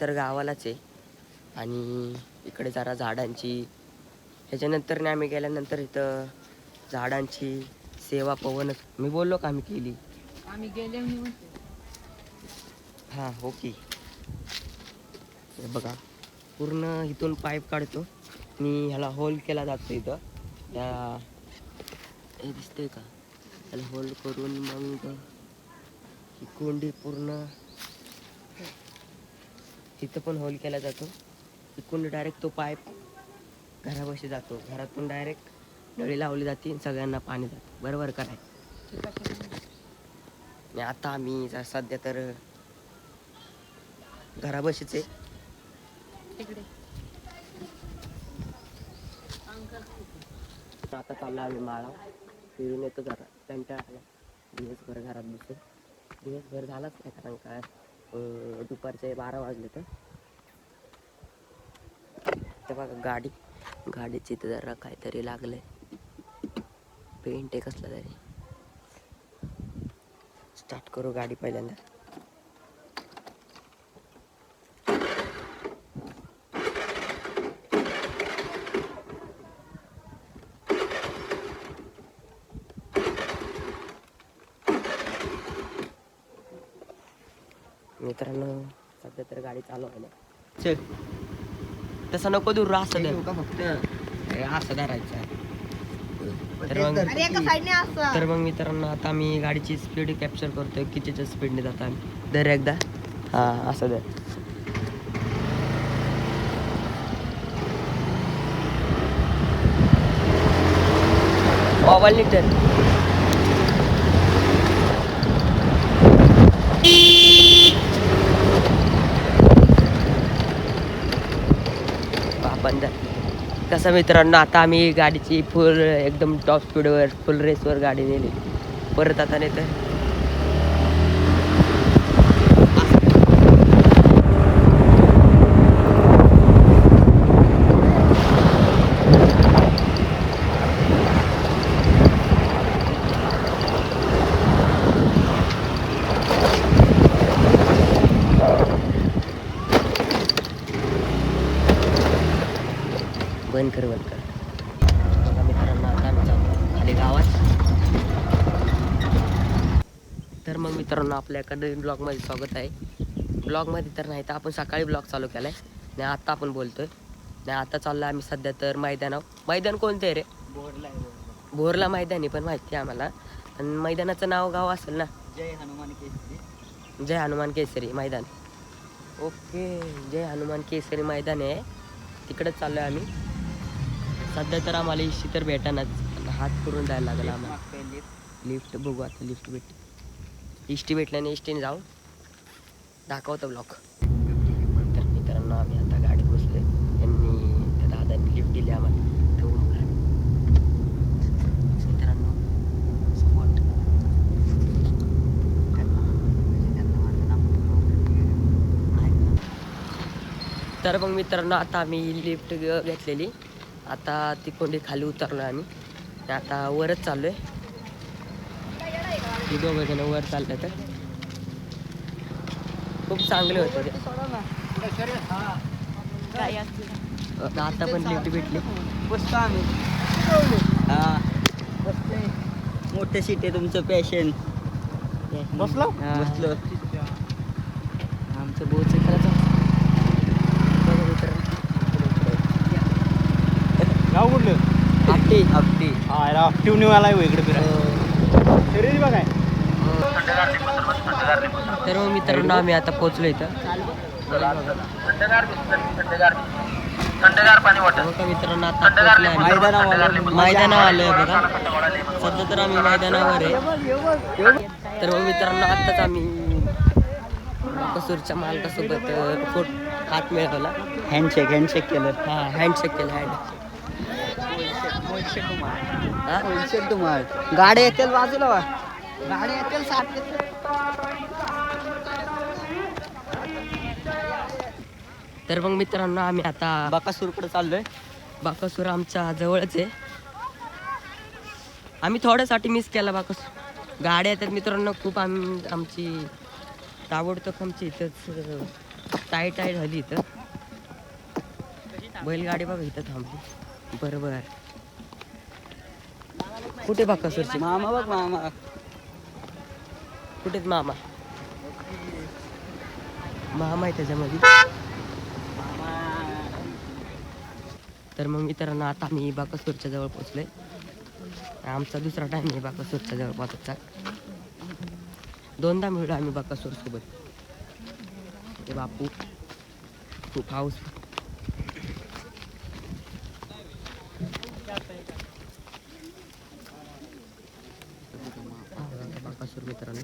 तर गावालाच आहे. आणि इकडे जरा झाडांची ह्याच्यानंतर आम्ही गेल्यानंतर इथं झाडांची सेवा पवनच मी बोललो का आम्ही केली? आम्ही गेले मी हां हो की. हे बघा पूर्ण इथून पाईप काढतो. आणि ह्याला होल केला जातो इथं. त्या हे दिसतंय का? ह्याला होल करून मग ही कोंडी पूर्ण इथं पण होल केला जातो. इकडून डायरेक्ट तो पाईप घरापाशी जातो. घरातून डायरेक्ट नळी लावली जाते सगळ्यांना पाणी जातं. बरोबर काय आणि आता आम्ही सध्या तर घराबशीच आहे. आता चाललो आम्ही माळा. फिरून येतो जरा. कंटाळा आला. दिवसभर घरात बसून. दिवसभर झालाच नाही कारण काय दुपारचे बारा वाजले तर. ते बघा गाडी. गाडीची तर जरा काहीतरी लागलंय पेंट आहे कसलं तरी. स्टार्ट करू गाडी पहिल्यांदा. मित्रांनो सध्या तर गाडी चालू आहे ना. चल. तसं नको दूर असं धर. फक्त? हे असं धरायचं. तर मग अरे एका साईडने असं. तर मग मित्रांनो आता आम्ही गाडीची स्पीड कॅप्चर करतोय. कितीच्या स्पीडने जातो आम्ही? दर एकदा. हा असं दर मोबाईल नीट पंधरा कसं मित्रांनो आता आम्ही गाडीची फुल एकदम टॉप स्पीडवर फुल रेसवर गाडी नेली. परत आता नाही तर बंद कर बंद कर. बघा मित्रांनो आता आम्ही जातो खाली गावात. तर मग मित्रांनो आपल्या एका नवीन ब्लॉगमध्ये स्वागत आहे. ब्लॉगमध्ये तर नाही तर आपण सकाळी ब्लॉग चालू केला आहे नाही आता आपण बोलतोय. नाही आता चाललो आम्ही सध्या तर मैदानावर. मैदान कोणतं आहे रे? भोरला मैदान पण माहिती आहे आम्हाला. आणि मैदानाचं नाव गाव असेल ना? जय हनुमान केसरी. जय हनुमान केसरी मैदान. ओके जय हनुमान केसरी मैदान आहे. तिकडेच चाललो आहे आम्ही. सध्या तर आम्हाला इशी तर भेटानाच. हात करून जायला लागला आम्हाला. लिफ्ट बघू आता लिफ्ट भेट इष्टी भेटल्याने इष्टीने जाऊ. दाखवतो ब्लॉक तर मित्रांनो आम्ही आता गाडीत बसले यांनी त्या दादांनी लिफ्ट दिली आम्हाला. गाडी. तर मग मित्रांनो आता आम्ही लिफ्ट घेतलेली. आता ती कोंडी खाली उतरलो आम्ही. आता वरच चाललोय. ती दोघं जण वर चाललं तर. खूप चांगले होते ते. आता पण लिफ्ट भेटली. बसतो आम्ही हा. मोठं सीट आहे तुमचं पॅशन बसलो? बसलो आमचं बोच करायचं बघा मित्रांनो. गाव कुठलं? आपटी आपटी. हा याला ऍक्टिव्ह न्यू आलाय हो इकडे फिरायला. शरीर बघाय तर मग मित्रांनो आम्ही आता पोहोचलो इथं. बघा मित्रांनो आता पोहोचलो आम्ही. मैदानावर मैदानावर आलोय बघा. सध्या तर आम्ही मैदानावर आहे. तर मग मित्रांनो आत्ताच आम्ही कसूरच्या मालकासोबत फोट हात मिळवला. हँडशेक हँडशेक केलं. हा हँडशेक केला हँड हा? तुम्हाला गाडी येतील बाजूला वा. गाडी येतील साथ तर मग मित्रांनो आम्ही आता बकासूरकडे चाललोय. बाकासूर आमच्या जवळच आहे. आम्ही थोड्यासाठी मिस केला बाकासूर. गाड्या येतात मित्रांनो खूप आम आमची ताबडतोब आमची इथंच टाईट टाईट झाली इथं. बैलगाडी बघा इथं थांबली. बरोबर. कुठे बाकासूरची मामा बघ मामा कुठेच मामा? मामा आहे त्याच्यामध्ये. तर मग मित्रांनो आता आम्ही बाकासूरच्या जवळ पोचलोय. आमचा दुसरा टाइम आहे बाकासूरच्या जवळ पोहोचायचा दोनदा मिळलो आम्ही बाकासूर सोबत. ते बापू खूप हाऊस बाकासूर मित्रांनो.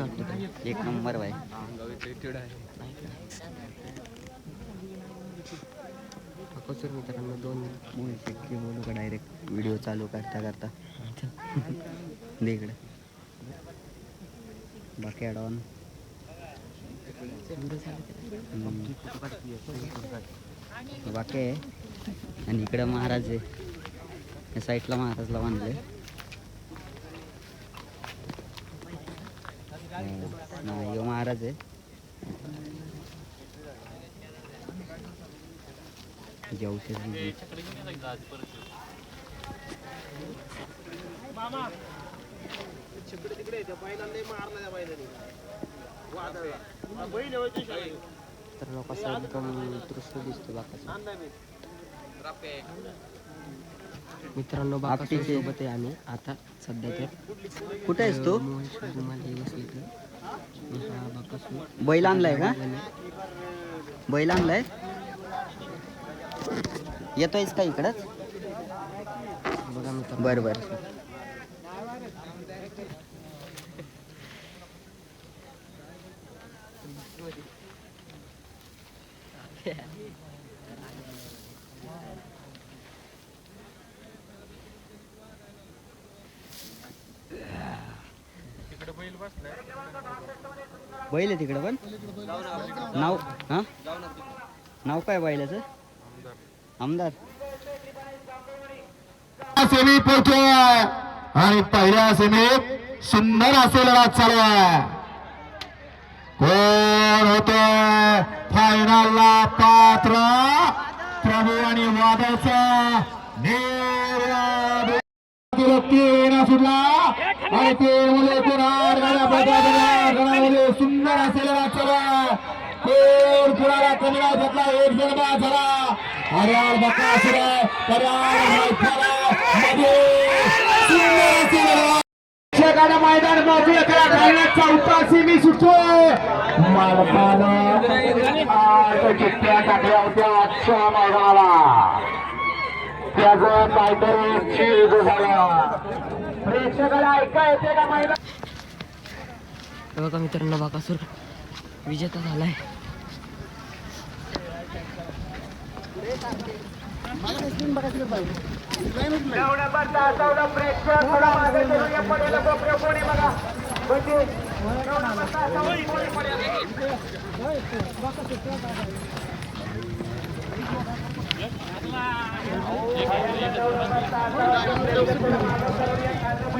वाटतं तुला? एक नंबर बाय बाकासूर मित्रांनो दोन बोलू का डायरेक्ट व्हिडिओ चालू करता करता. इकडे. बाकी अडवून. बाकी आहे. आणि इकडं महाराज आहे. या साईडला महाराजला बांधले यो महाराज आहे. जवशे तर लोक असं एकदम दृश्य दिसतो बाकासूर मित्रांनो आपटीचे. सोबत आहे आम्ही. आता सध्या तर कुठे आहेस तू? बैल आणलाय का? बैल आणलाय? येतोयस का इकडंच? बघा मित्रांनो. बरं बरं. बैल आहे तिकडं पण? नाव हा? नाव काय बैलाचं? आमदार. सेमी पोहोचलोय. आणि पहिल्या सेमीत सुंदर असेल राज चालू आहे. कोण होतोय. फायनलला पात्र. प्रभू आणि वादळचा सुंदर असेल राज कोण कुणाला घेतला एक जन्मा झाला. हरियाल बकासूर आहे मैदान मोकळे करा. घालण्याचा चौथा सेमी सुटतोय. मालकानं आठ चिठ्ठ्या टाकल्या होत्या आजच्या मैदानाला. त्याचं काहीतरी चीज झाला. प्रेक्षकाला ऐका येते का मैदान बघा मित्रांनो बाकासूर विजेता झालाय. प्रेक्षक थोडा मागे सरून या पडेल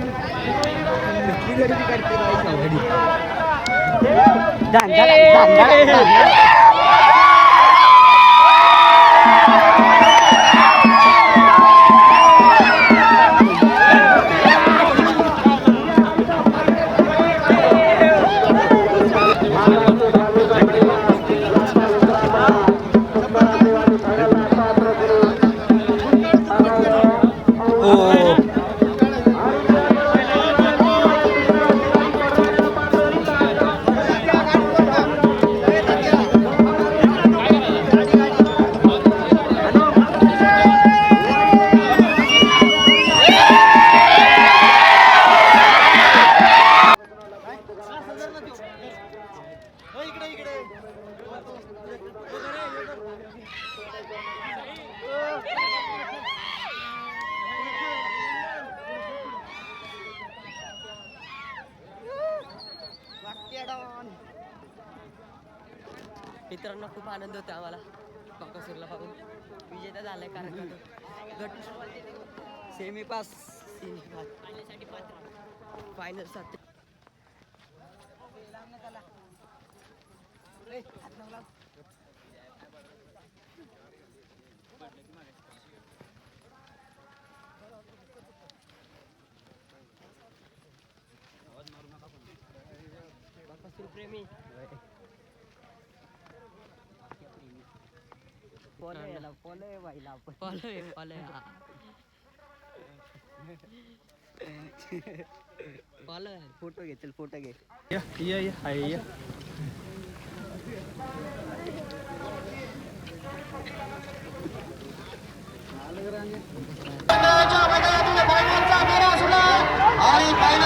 मित्रांनो खूप आनंद होता आम्हाला. काकासूरला पाहून. विजेता झाला आहे कारण गट सेमी पास फायनल पास प्रेमी. फॉलो याला फॉलो आहे बाईला आपण फॉलो आहे फॉलो आहे फॉलो आहे फ़ोटो घे चल फ़ोटो घे या या या आहे या आणि फायनलच्या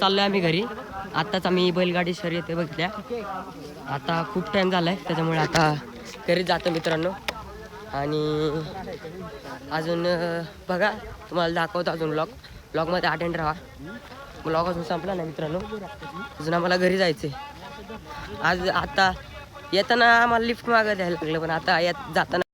चाललो आता आम्ही घरी. आत्ताच आम्ही बैलगाडी शर्यत बघितल्या. आता खूप टाइम झालाय त्याच्यामुळे आता घरी जातो मित्रांनो. आणि अजून बघा तुम्हाला दाखवतो अजून ब्लॉग ब्लॉगमध्ये अटेंड राहा. ब्लॉग अजून संपला नाही मित्रांनो. अजून आम्हाला घरी जायचे आज आता येताना आम्हाला लिफ्ट मागं द्यायला लागलं पण आता येत जाताना